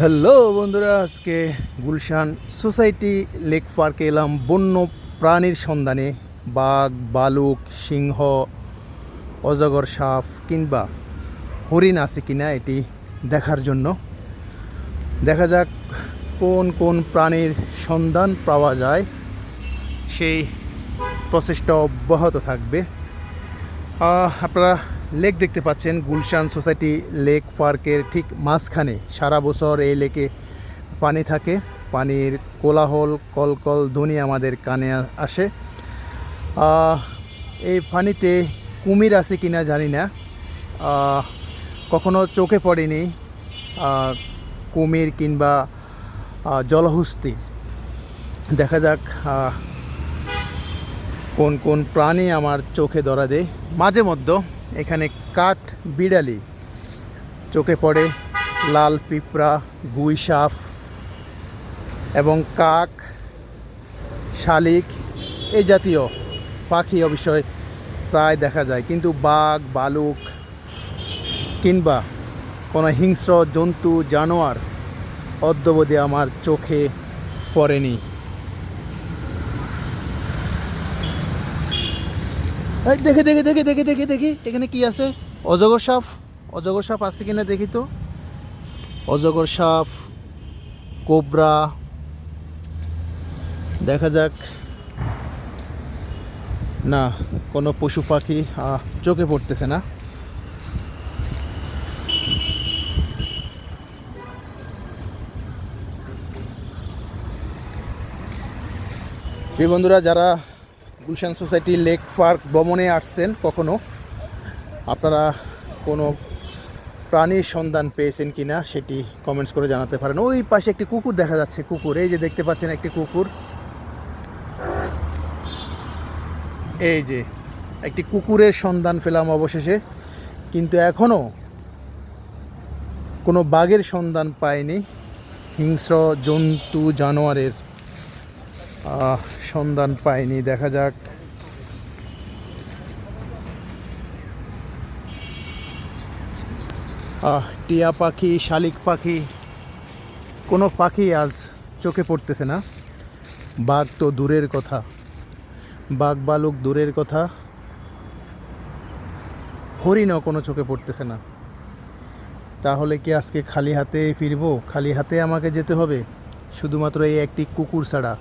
Hello বন্ধুরা, আজকে Gulshan society lake পার্কে এলাম বন্য প্রাণীর সন্ধানে। বাঘ, বালুক, সিংহ, অজগর সাপ কিংবা হরিণ আছে কিনা এটি দেখার জন্য। দেখা যাক কোন কোন প্রাণীর সন্ধান পাওয়া যায়। সেই প্রচেষ্টা অব্যাহত থাকবে। আপনারা লেক দেখতে পাচ্ছেন, গুলশান সোসাইটি লেক পার্কের ঠিক মাঝখানে। সারা বছর এই লেকে পানি থাকে। পানির কোলাহল, কলকল, ধ্বনি আমাদের কানে আসে। এই পানিতে কুমির আছে কিনা জানি না। কখনো চোখে পড়েনি। কুমির কিংবা জলহস্তির দেখা যাক কোন কোন প্রাণী আমার চোখে ধরা দেয়। মাঝে মধ্যে এখানে কাঠ বিড়ালি। চোখে পড়ে লাল পিঁপড়া, গুই সাপ এবং কাক, শালিক এই জাতীয় পাখি অবশ্যই প্রায় দেখা যায়। কিন্তু বাঘ, বালুক কিংবা কোনো হিংস্র জন্তু, জানোয়ার অদ্যবধি আমার চোখে পড়েনি। দেখে দেখে দেখে দেখে দেখে, দেখি, এখানে কি আছে? অজগর সাপ। অজগর সাপ আছে কিনা দেখি তো। অজগর সাপ, কোবরা। দেখা যাক। না, কোনো পশু পাখি চোখে পড়তেছে না। বন্ধুরা, যারা গুলশান সোসাইটি লেক পার্ক ভ্রমণে আসছেন কখনো? আপনারা কোনো প্রাণীর সন্ধান পেয়েছেন কি না সেটি কমেন্টস করে জানাতে পারেন। ওই পাশে একটি কুকুর দেখা যাচ্ছে, কুকুর। এই যে দেখতে পাচ্ছেন একটি কুকুর। এই যে একটি কুকুরের সন্ধান পেলাম অবশেষে। কিন্তু এখনও কোনো বাঘের সন্ধান পাইনি। হিংস্র জন্তু জানোয়ারের সন্ধান পাইনি দেখা যাক। আহ, টিয়া পাখি শালিক পাখি কোনো পাখি আজ চোখে পড়তেছে না। বাঘ তো দূরের কথা। বাঘ বালুক দূরের কথা। হরিণও কোনো চোখে পড়তেছে না। তাহলে কি আজকে খালি হাতে ফিরবো? খালি হাতে আমাকে যেতে হবে? শুধুমাত্র এই একটি কুকুর ছাড়া।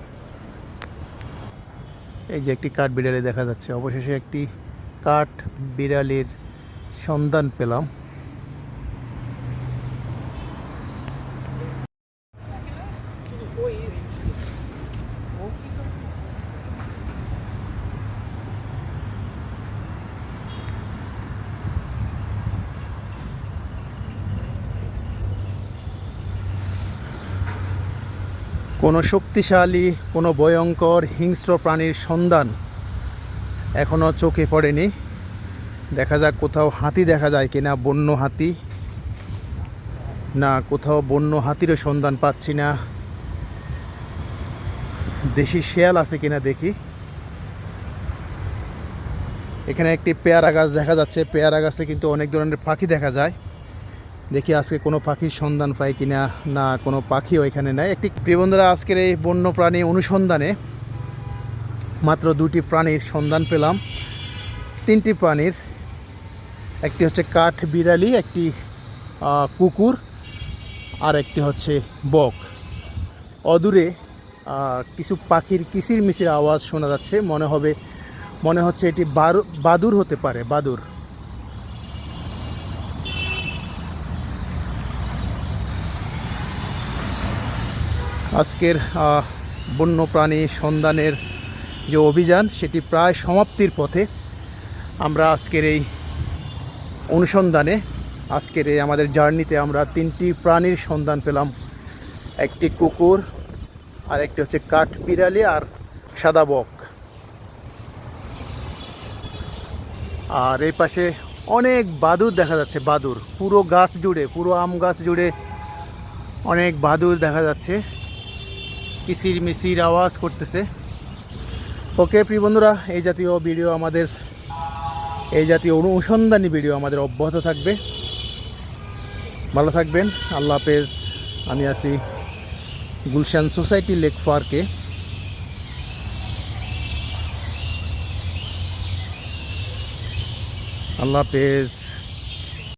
এই যে একটি কাঠ বিড়ালি দেখা যাচ্ছে। অবশেষে একটি কাঠ বিড়ালির সন্ধান পেলাম। কোনো শক্তিশালী, কোনো ভয়ঙ্কর হিংস্র প্রাণীর সন্ধান এখনও চোখে পড়েনি। দেখা যাক কোথাও হাতি দেখা যায় কিনা, বন্য হাতি। না, কোথাও বন্য হাতিরও সন্ধান পাচ্ছি না। দেশি শেয়াল আছে কিনা দেখি। এখানে একটি পেয়ারা গাছ দেখা যাচ্ছে। পেয়ারা গাছে কিন্তু অনেক ধরনের পাখি দেখা যায়। দেখি আজকে কোনো পাখির সন্ধান পাই কিনা, না, কোনো পাখিও এখানে নাই। একটি প্রিয় বন্ধুরা, আজকের এই বন্য প্রাণী অনুসন্ধানে মাত্র দুটি প্রাণীর সন্ধান পেলাম। তিনটি প্রাণীর, একটি হচ্ছে কাঠ বিড়ালি, একটি কুকুর, আর একটি হচ্ছে বক। অদূরে কিছু পাখির কিসির মিসির আওয়াজ শোনা যাচ্ছে। মনে হবে, মনে হচ্ছে এটি বাদুর হতে পারে, বাদুর। আজকের বন্যপ্রাণী সন্ধানের যে অভিযান, সেটি প্রায় সমাপ্তির পথে আমরা আজকের এই অনুসন্ধানে, আজকের এই আমাদের জার্নিতে আমরা তিনটি প্রাণীর সন্ধান পেলাম। একটি কুকুর আর একটি হচ্ছে কাঠ বিড়ালি আর সাদা বক। আর এই পাশে অনেক বাদুর দেখা যাচ্ছে বাদুর পুরো গাছ জুড়ে, পুরো আম গাছ জুড়ে অনেক বাদুর দেখা যাচ্ছে। কিসির মিসির আওয়াজ করতেছে। ওকে, প্রিয় বন্ধুরা, এই জাতীয় ভিডিও আমাদের, এই জাতীয় অনুসন্ধানী ভিডিও আমাদের অব্যাহত থাকবে। ভালো থাকবেন। আল্লাহ হাফেজ। আমি আছি গুলশান সোসাইটি লেক পার্কে। আল্লাহ হাফেজ।